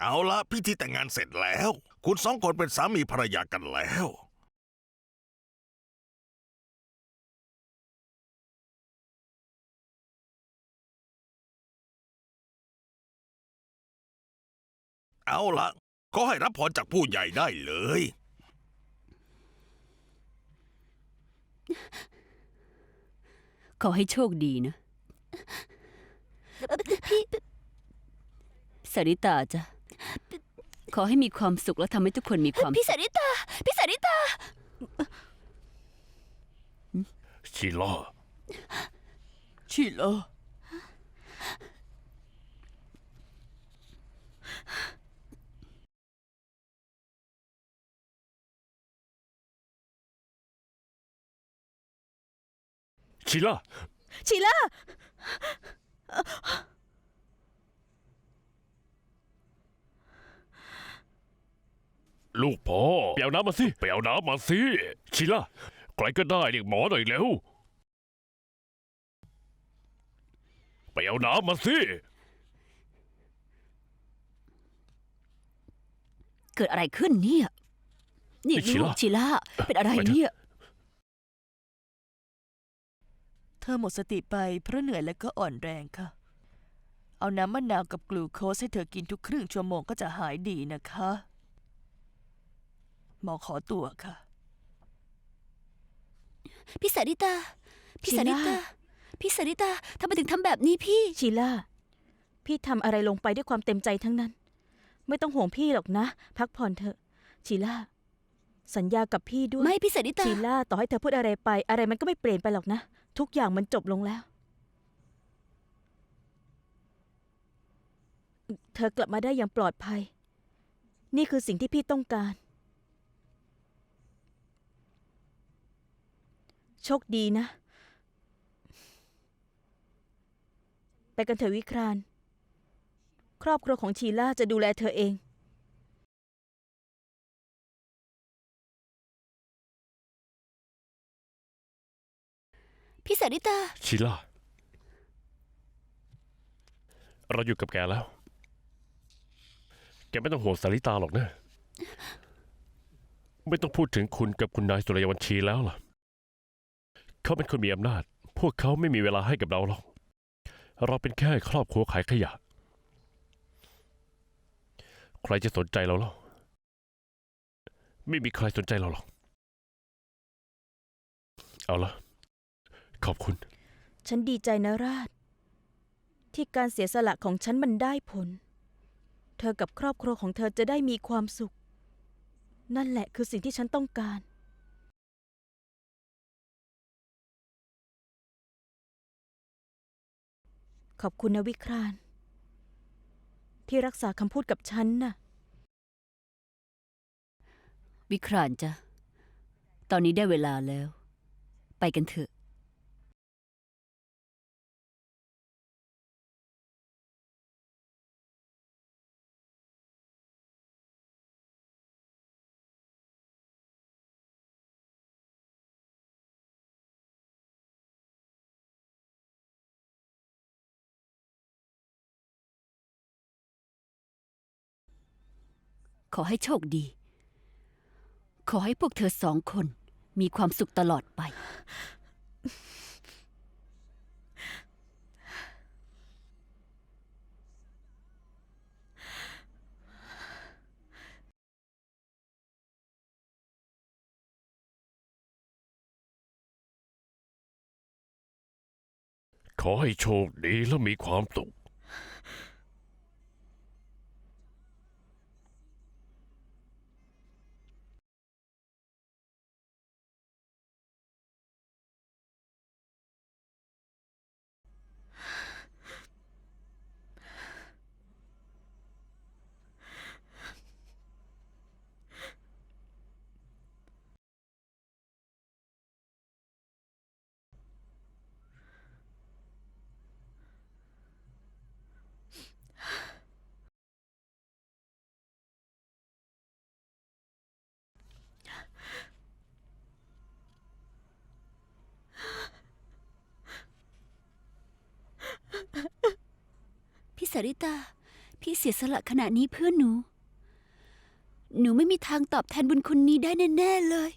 เอาละพิธีแต่งงานเสร็จแล้ว คุณสองคนเป็นสามีภรรยากันแล้ว เอาละขอให้รับพรจากผู้ใหญ่ได้เลย ขอให้โชคดีนะพี่สาริตาจ้ะ ขอให้มีความสุขและทำให้ทุกคนมีความพี่สาริตา พี่สาริตา ชิล่าชิโลชิล่าชิล่า ลูกพ่อไปเอาน้ำมาสิไปเอาน้ำมาสิชิล่ะใครก็ได้เรียกหมอหน่อยเร็วไปเอาน้ำมาสิ เกิดอะไรขึ้นเนี่ย นี่ลูกชิล่าเป็นอะไรเนี่ย เธอหมดสติไปเพราะเหนื่อยและก็อ่อนแรงค่ะ เอาน้ำมะนาวกับกลูโคสให้เธอกินทุกครึ่งชั่วโมงก็จะหายดีนะคะ หมอขอตัวค่ะ พี่สาริตา พี่สาริตาชีล่าพี่สาริตาทำไมถึงทำแบบนี้พี่ ชีล่า พี่ทำอะไรลงไปด้วยความเต็มใจทั้งนั้น ไม่ต้องห่วงพี่หรอกนะ พักผ่อนเถอะชีล่า สัญญากับพี่ด้วย ไม่พี่สาริตา ชีล่าต่อให้เธอพูดอะไรไป อะไรมันก็ไม่เปลี่ยนไปหรอกนะ ทุกอย่างมันจบลงแล้ว เธอกลับมาได้อย่างปลอดภัย นี่คือสิ่งที่พี่ต้องการ โชคดีนะ ไปกันเถอะวิคราน ครอบครัวของชีล่าจะดูแลเธอเอง พี่สาริตา ชิล่ะเราอยู่กับแกแล้ว แกไม่ต้องห่วงสาริตาหรอกนะ ไม่ต้องพูดถึงคุณกับคุณนายสุรยวันชีแล้วล่ะ เขาเป็นคนมีอำนาจ พวกเขาไม่มีเวลาให้กับเราหรอก เราเป็นแค่ครอบครัวขายขยะ ใครจะสนใจเราหรอกไม่มีใครสนใจเราหรอก เอาละขอบคุณ ฉันดีใจนะราช ที่การเสียสละของฉันมันได้ผล เธอกับครอบครัวของเธอจะได้มีความสุข นั่นแหละคือสิ่งที่ฉันต้องการ ขอบคุณนะวิคราน ที่รักษาคำพูดกับฉันน่ะ วิครานจ้ะ ตอนนี้ได้เวลาแล้ว ไปกันเถอะ ขอให้โชคดี ขอให้พวกเธอสองคนมีความสุขตลอดไป ขอให้โชคดีและมีความสุข พี่ สาริตา พี่เสียสละขณะนี้เพื่อหนู หนูไม่มีทางตอบแทนบุญคุณนี้ได้แน่ ๆ เลย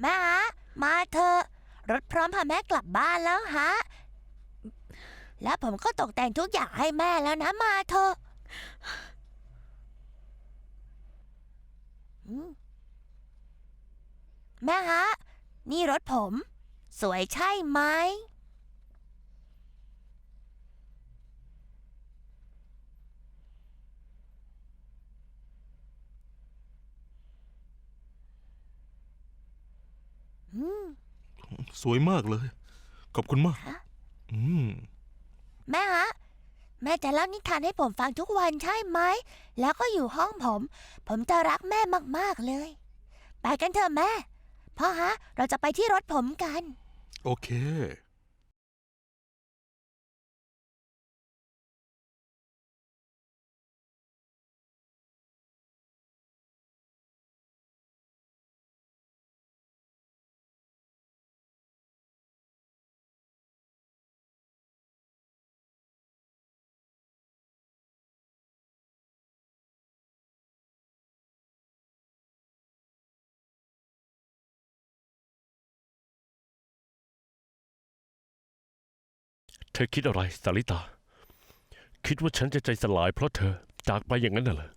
แม่ฮะมาเถอะรถพร้อมพาแม่กลับบ้านแล้วฮะ และผมก็ตกแต่งทุกอย่างให้แม่แล้วนะมาเถอะแม่ฮะ นี่รถผม สวยใช่ไหม สวยมากเลย ขอบคุณมากฮะอืม แม่ฮะ แม่จะเล่านิทานให้ผมฟังทุกวันใช่ไหม แล้วก็อยู่ห้องผม ผมจะรักแม่มาก ๆ เลย ไปกันเถอะแม่ พ่อฮะ เราจะไปที่รถผมกัน โอเค เธอคิดอะไรสาริตา คิดว่าฉันจะใจสลายเพราะเธอจากไปอย่างนั้นน่ะเหรอ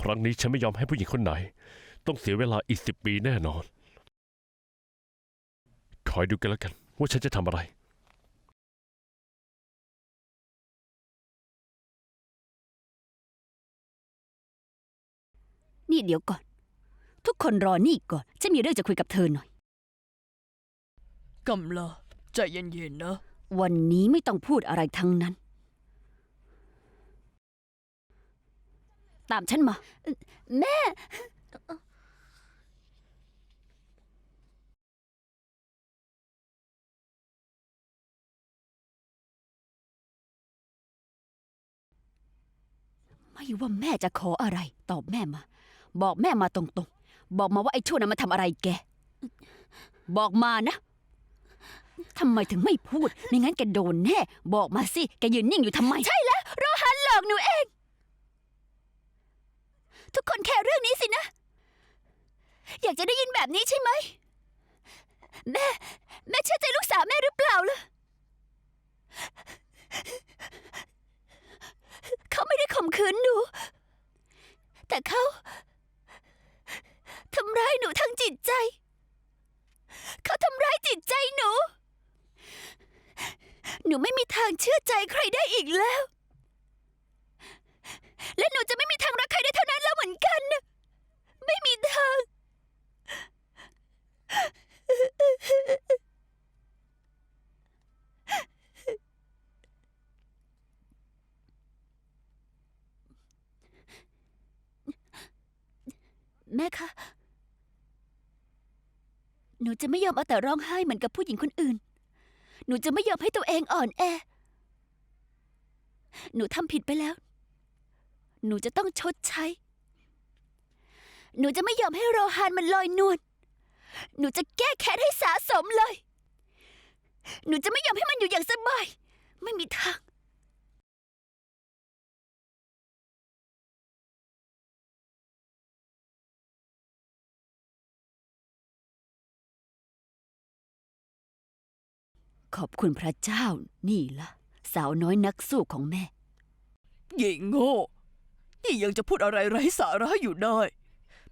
ครั้งนี้ฉันไม่ยอมให้ผู้หญิงคนไหน ต้องเสียเวลาอีกสิบปีแน่นอนคอยดูกันแล้วกัน ว่าฉันจะทำอะไร นี่เดี๋ยวก่อน ทุกคนรอนี่ก่อน ฉันมีเรื่องจะคุยกับเธอหน่อย กำลาใจเย็นๆนะ วันนี้ไม่ต้องพูดอะไรทั้งนั้น ตามฉันมา แม่ ไม่ว่าแม่จะขออะไร ตอบแม่มา บอกแม่มาตรงๆ บอกมาว่าไอ้ชั่วนั้นมันทำอะไรแก บอกมานะ ทำไมถึงไม่พูด ไม่งั้นแกโดนแน่ บอกมาสิ แกยืนนิ่งอยู่ทำไม ใช่แล้วโรฮันหลอกหนูเอง ทุกคนแค่เรื่องนี้สินะ อยากจะได้ยินแบบนี้ใช่ไหม แม่ แม่เชื่อใจลูกสาวแม่หรือเปล่าล่ะ เขาไม่ได้ข่มขืนหนู แต่เขาทำร้ายหนูทางจิตใจ เขาทำร้ายจิตใจหนู หนูไม่มีทางเชื่อ ใจใครได้อีกแล้ว และหนูจะไม่มีทางรักใครได้เท่านั้นแล้วเหมือนกัน ไม่มีทาง แม่คะ หนูจะไม่ยอมเอาแต่ร้องไห้เหมือนกับผู้หญิงคนอื่น หนูจะไม่ยอมให้ตัวเองอ่อนแอ หนูทำผิดไปแล้ว หนูจะต้องชดใช้ หนูจะไม่ยอมให้โรฮานมันลอยนวล หนูจะแก้แค้นให้สาสมเลย หนูจะไม่ยอมให้มันอยู่อย่างสบาย ไม่มีทาง ขอบคุณพระเจ้านี่ล่ะ สาวน้อยนักสู้ของแม่หญิงโง่ นี่ยังจะพูดอะไรไร้สาระอยู่ได้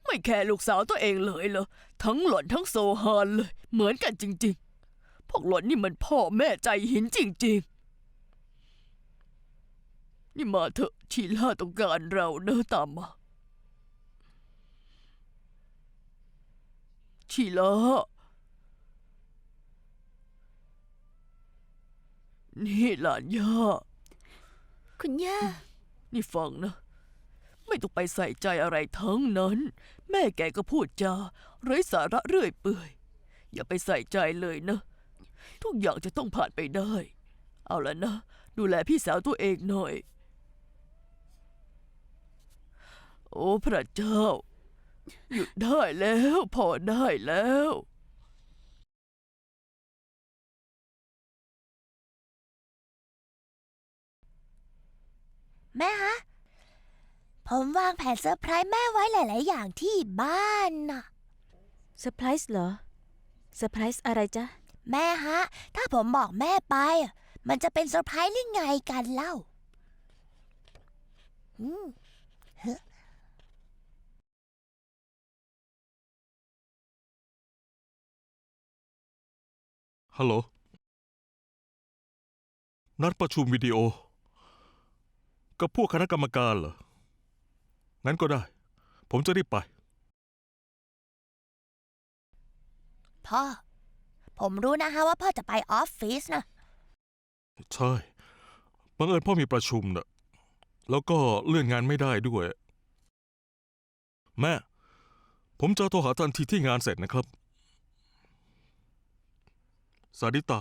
ไม่แคร์ลูกสาวตัวเองเลยเหรอ ทั้งหล่อนทั้งโซฮานเลย เหมือนกันจริง ๆ พวกหล่อนนี่มันพ่อแม่ใจหินจริง ๆ นี่มาเถอะชีล่าต้องการเราเนอะตามมาชีล่า นี่หลานย่า คุณย่า นี่ฟังนะ ไม่ต้องไปใส่ใจอะไรทั้งนั้น แม่แกก็พูดจาไร้สาระเรื่อยเปื่อย อย่าไปใส่ใจเลยนะ ทุกอย่างจะต้องผ่านไปได้ เอาละนะ ดูแลพี่สาวตัวเองหน่อย โอ้พระเจ้า หยุดได้แล้ว พอได้แล้ว แม่ฮะ ผมวางแผนเซอร์ไพรส์แม่ไว้หลาย ๆ อย่างที่บ้านน่ะ เซอร์ไพรส์เหรอ เซอร์ไพรส์อะไรจ๊ะ แม่ฮะ ถ้าผมบอกแม่ไป มันจะเป็นเซอร์ไพรส์หรือไงกันเล่า อืม ฮัลโหล นัดประชุมวิดีโอ กับพวกคณะกรรมการเหรอ งั้นก็ได้ ผมจะรีบไป พ่อ ผมรู้นะฮะว่าพ่อจะไปออฟฟิศนะ ใช่ บังเอิญพ่อมีประชุมนะแล้วก็เลื่อนงานไม่ได้ด้วย แม่ ผมจะโทรหาทันทีที่งานเสร็จนะครับ สาดิตา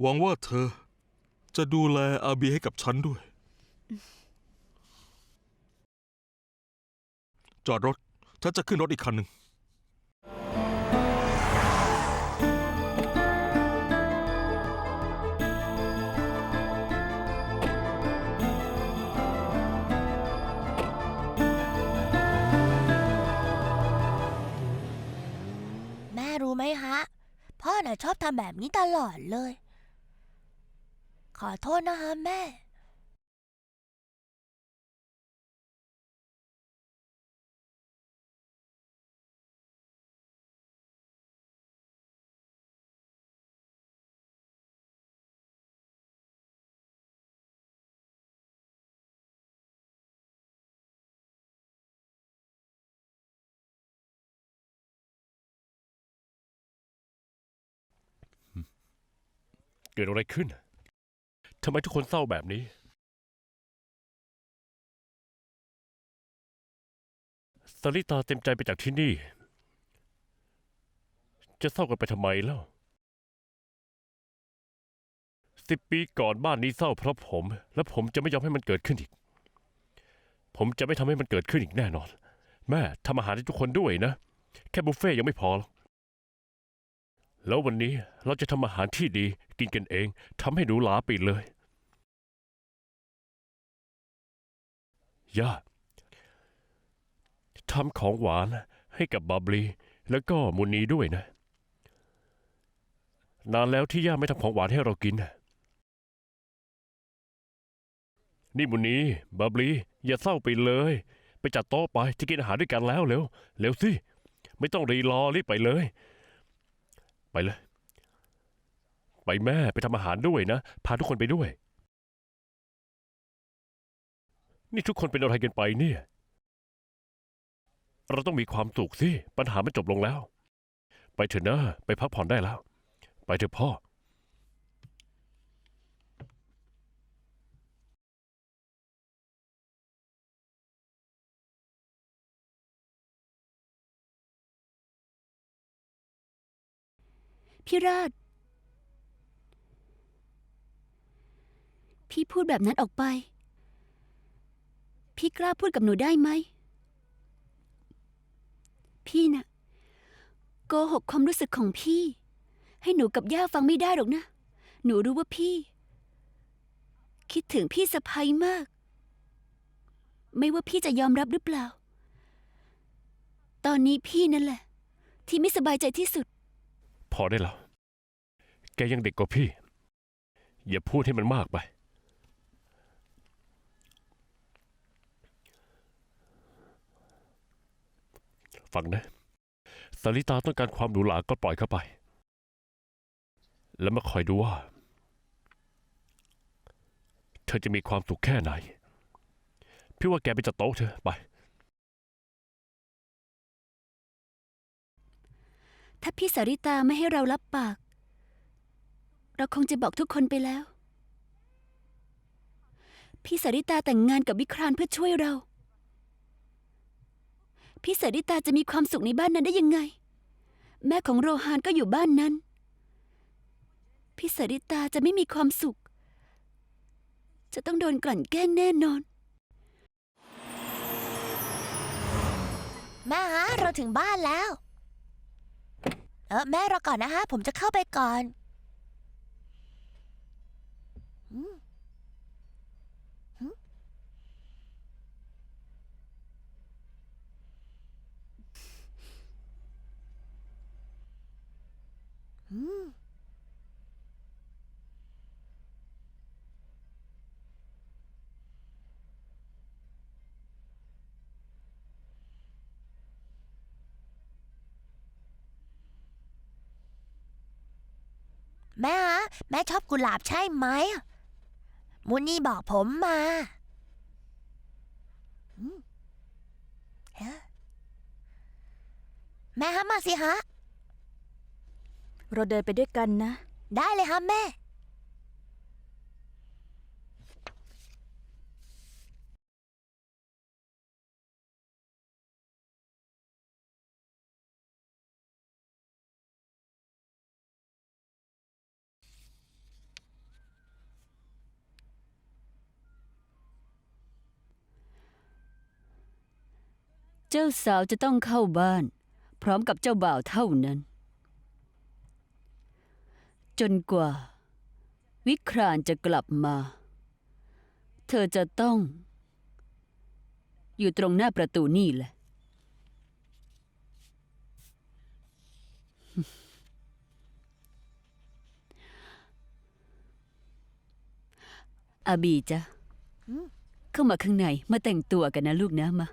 หวังว่าเธอจะดูแลอาบีให้กับฉันด้วย จอดรถฉันจะขึ้นรถอีกคันหนึ่ง แม่รู้ไหมฮะ พ่อน่ะชอบทำแบบนี้ตลอดเลย ขอโทษนะฮะแม่ เกิดอะไรขึ้น ทำไมทุกคนเศร้าแบบนี้ สลิตาเต็มใจไปจากที่นี่ จะเศร้ากันไปทำไมแล้วสิบปีก่อนบ้านนี้เศร้าเพราะผม และผมจะไม่ยอมให้มันเกิดขึ้นอีก ผมจะไม่ทำให้มันเกิดขึ้นอีกแน่นอน แม่ทำอาหารให้ทุกคนด้วยนะ แค่บุฟเฟ่ยังไม่พอหรอกแล้ววันนี้เราจะทำอาหารที่ดี กินกันเองทำให้หรูหราไปเลย ย่าทำของหวานให้กับบาบลี แล้วก็มุนีด้วยนะ นานแล้วที่ย่าไม่ทำของหวานให้เรากิน นี่มุนีบาบลี อย่าเศร้าไปเลย ไปจัดโต๊ะไปจะกินอาหารด้วยกันแล้วเร็วเร็วสิ ไม่ต้องรีรอรีบไปเลย ไปเลย ไปแม่ไปทำอาหารด้วยนะ พาทุกคนไปด้วย นี่ทุกคนเป็นอะไรกันไปเนี่ย เราต้องมีความสุขสิ ปัญหามันจบลงแล้ว ไปเถอะนะ ไปพักผ่อนได้แล้ว ไปเถอะพ่อ พี่ราช พี่พูดแบบนั้นออกไป พี่กล้าพูดกับหนูได้ไหม พี่น่ะโกหกความรู้สึกของพี่ ให้หนูกับย่าฟังไม่ได้หรอกนะ หนูรู้ว่าพี่ คิดถึงพี่สะพ้ยมาก ไม่ว่าพี่จะยอมรับหรือเปล่า ตอนนี้พี่นั่นแหละ ที่ไม่สบายใจที่สุด พอได้แล้ว แกยังเด็กกว่าพี่ อย่าพูดให้มันมากไป ฟังนะสาริตาต้องการความหรูหราก็ปล่อยเข้าไป แล้วมาคอยดูว่า เธอจะมีความสุขแค่ไหน พี่ว่าแกไปจัดโต๊ะเธอไป ถ้าพี่สาริตาไม่ให้เรารับปาก เราคงจะบอกทุกคนไปแล้ว พี่สาริตาแต่งงานกับวิครานเพื่อช่วยเรา พี่สาริตาจะมีความสุขในบ้านนั้นได้ยังไง แม่ของโรฮานก็อยู่บ้านนั้น พี่สาริตาจะไม่มีความสุข จะต้องโดนกลั่นแกล้งแน่นอน แม่ฮะเราถึงบ้านแล้ว เออแม่รอก่อนนะฮะ ผมจะเข้าไปก่อน อืมหึอืม แม่ฮะแม่ชอบกุหลาบใช่ไหมมูนี่บอกผมมาอืมเอ๊ะแม่ฮะมาสิฮะ เราเดินไปด้วยกันนะ ได้เลยฮะแม่ จ้าสาวจะต้องเข้าบ้าน พร้อมกับเจ้าบ่าวเท่านั้น จนกว่า วิครานจะกลับมา เธอจะต้อง อยู่ตรงหน้าประตูนี่แหละ อาบีจ้ะเข้ามาข้างในมาแต่งตัวกันนะลูกนะมา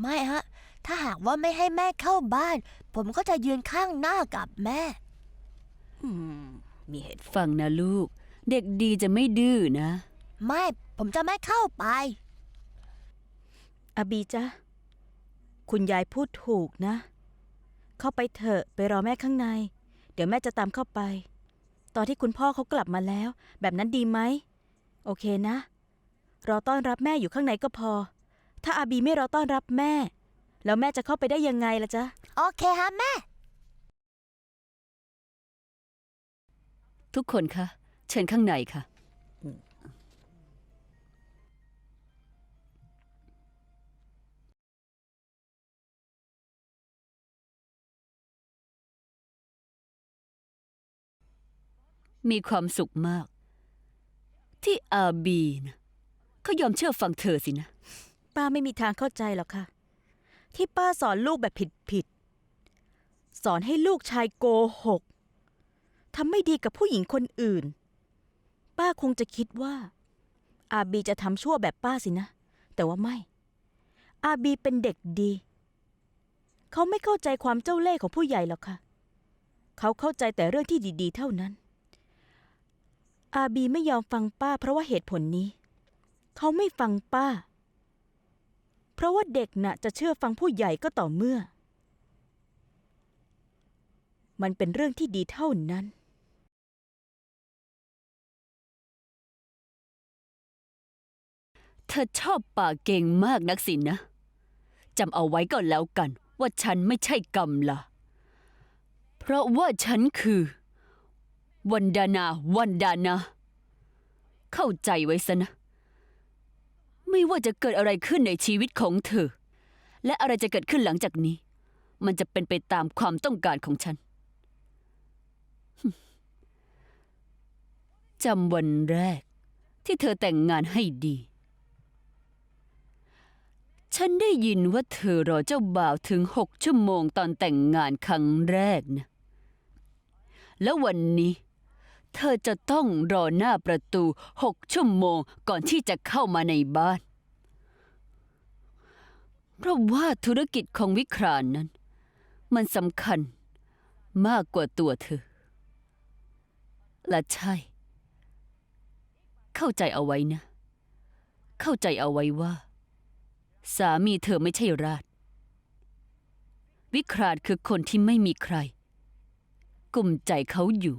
ไม่ฮะ ถ้าหากว่าไม่ให้แม่เข้าบ้าน ผมก็จะยืนข้างหน้ากับแม่มีเหตุฟังนะลูก เด็กดีจะไม่ดื้อนะ ไม่ ผมจะไม่เข้าไปอาบีจ้ะคุณยายพูดถูกนะ เข้าไปเถอะไปรอแม่ข้างใน เดี๋ยวแม่จะตามเข้าไป ตอนที่คุณพ่อเขากลับมาแล้ว แบบนั้นดีไหม โอเคนะ รอต้อนรับแม่อยู่ข้างในก็พอ ถ้าอาบีไม่รอต้อนรับแม่ แล้วแม่จะเข้าไปได้ยังไงล่ะจ๊ะ โอเคฮะแม่ ทุกคนคะเชิญข้างในค่ะ มีความสุขมาก ที่อาบีนะเขายอมเชื่อฟังเธอสินะ ป้าไม่มีทางเข้าใจหรอกค่ะ ที่ป้าสอนลูกแบบผิดผิดๆสอนให้ลูกชายโกหกทำไม่ดีกับผู้หญิงคนอื่น ป้าคงจะคิดว่า อาบีจะทำชั่วแบบป้าสินะ แต่ว่าไม่ อาบีเป็นเด็กดี เขาไม่เข้าใจความเจ้าเล่ห์ของผู้ใหญ่หรอกค่ะ เขาเข้าใจแต่เรื่องที่ดีๆ เท่านั้น อาบีไม่ยอมฟังป้าเพราะว่าเหตุผลนี้ เขาไม่ฟังป้า เพราะว่าเด็กน่ะจะเชื่อฟังผู้ใหญ่ก็ต่อเมื่อ มันเป็นเรื่องที่ดีเท่านั้น เธอชอบป่าเก่งมากนักสินนะจำเอาไว้ก็แล้วกัน ว่าฉันไม่ใช่กำละเพราะว่าฉันคือ วันดานา วันดานา เข้าใจไว้ซะนะ ไม่ว่าจะเกิดอะไรขึ้นในชีวิตของเธอ และอะไรจะเกิดขึ้นหลังจากนี้ มันจะเป็นไปตามความต้องการของฉันจำวันแรก ที่เธอแต่งงานให้ดี ฉันได้ยินว่าเธอรอเจ้าบ่าวถึงหกชั่วโมงตอนแต่งงานครั้งแรกนะ แล้ววันนี้ เธอจะต้องรอหน้าประตูหกชั่วโมงก่อนที่จะเข้ามาในบ้าน เพราะว่าธุรกิจของวิครานนั้น มันสำคัญมากกว่าตัวเธอ และใช่ เข้าใจเอาไว้นะ เข้าใจเอาไว้ว่า สามีเธอไม่ใช่ราช วิคราชคือคนที่ไม่มีใครกลุ่มใจเขาอยู่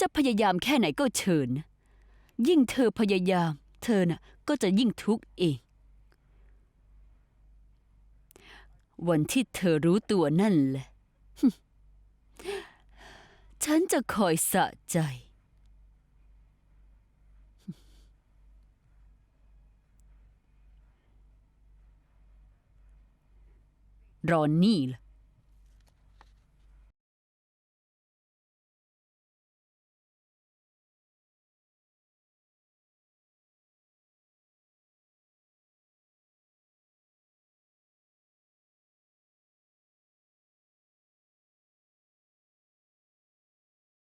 จะพยายามแค่ไหนก็เชิญนะยิ่งเธอพยายาม เธอน่ะก็จะยิ่งทุกข์เอง วันที่เธอรู้ตัวนั่นแหละ ฉันจะคอยสะใจ รอนนี่ล่ะ